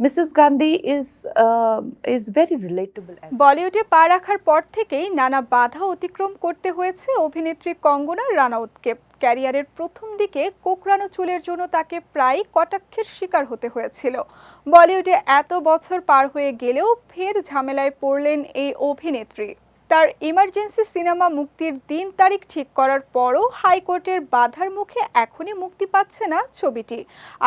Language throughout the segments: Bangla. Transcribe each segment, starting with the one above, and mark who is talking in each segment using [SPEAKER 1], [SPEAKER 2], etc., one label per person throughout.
[SPEAKER 1] Mrs. Gandhi is is very relatable.
[SPEAKER 2] বলিউডে পা রাখার পর থেকেই নানা বাধা অতিক্রম করতে হয়েছে অভিনেত্রী কঙ্গনা রানাউতকে ক্যারিয়ারের প্রথম দিকে কোকড়ানো চুলের জন্য তাকে প্রায় কটাক্ষের শিকার হতে হয়েছিল বলিউডে এত বছর পার হয়ে গেলেও ফের ঝামেলায় পড়লেন এই অভিনেত্রী তার ইমার্জেন্সি সিনেমা মুক্তির দিন তারিখ ঠিক করার পরও হাইকোর্টের বাধার মুখে এখনই মুক্তি পাচ্ছে না ছবিটি।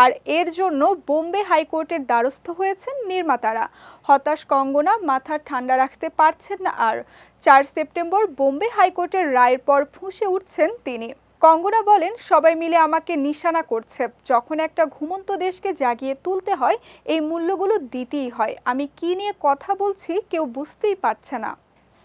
[SPEAKER 2] আর এর জন্য বোম্বে হাইকোর্টের দ্বারস্থ হয়েছেন নির্মাতারা। হতাশ কঙ্গনা মাথা ঠান্ডা রাখতে পারছেন না আর। চার সেপ্টেম্বর বোম্বে হাইকোর্টের রায়ের পর ফুঁসে উঠছেন তিনি। কঙ্গনা বলেন, সবাই মিলে আমাকে নিশানা করছে। যখন একটা ঘুমন্ত দেশকে জাগিয়ে তুলতে হয়, এই মূল্যগুলো দিতেই হয়। আমি কি নিয়ে কথা বলছি কেউ বুঝতেই পারছে না।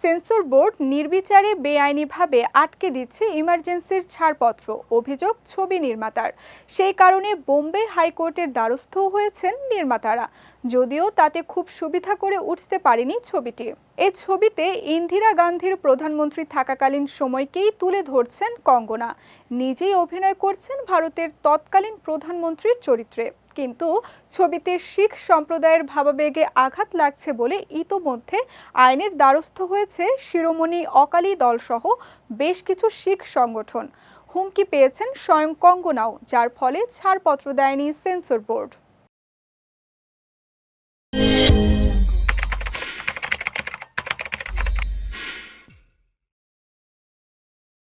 [SPEAKER 2] সেন্সর বোর্ড নির্বিচারে বেআইনিভাবে আটকে দিচ্ছে ইমার্জেন্সির ছাড়পত্র, অভিযোগ ছবি নির্মাতার। সেই কারণে বোম্বে হাইকোর্টের দ্বারস্থ হয়েছেন নির্মাতারা। যদিও তাতে খুব সুবিধা করে উঠতে পারেনি ছবিটি। এ ছবিতে ইন্দিরা গান্ধীর প্রধানমন্ত্রী থাকাকালীন সময়কেই তুলে ধরছেন কঙ্গনা। নিজেই অভিনয় করছেন ভারতের তৎকালীন প্রধানমন্ত্রীর চরিত্রে। কিন্তু ছবিতে শিখ সম্প্রদায়ের ভাবাবেগে আঘাত লাগছে বলে ইতোমধ্যে আইনের দ্বারস্থ হয়েছে শিরোমণি অকালি দলসহ বেশ কিছু শিখ সংগঠন। হুমকি পেয়েছেন স্বয়ং কঙ্গনাও, যার ফলে ছাড়পত্র দেয়নি সেন্সর বোর্ড।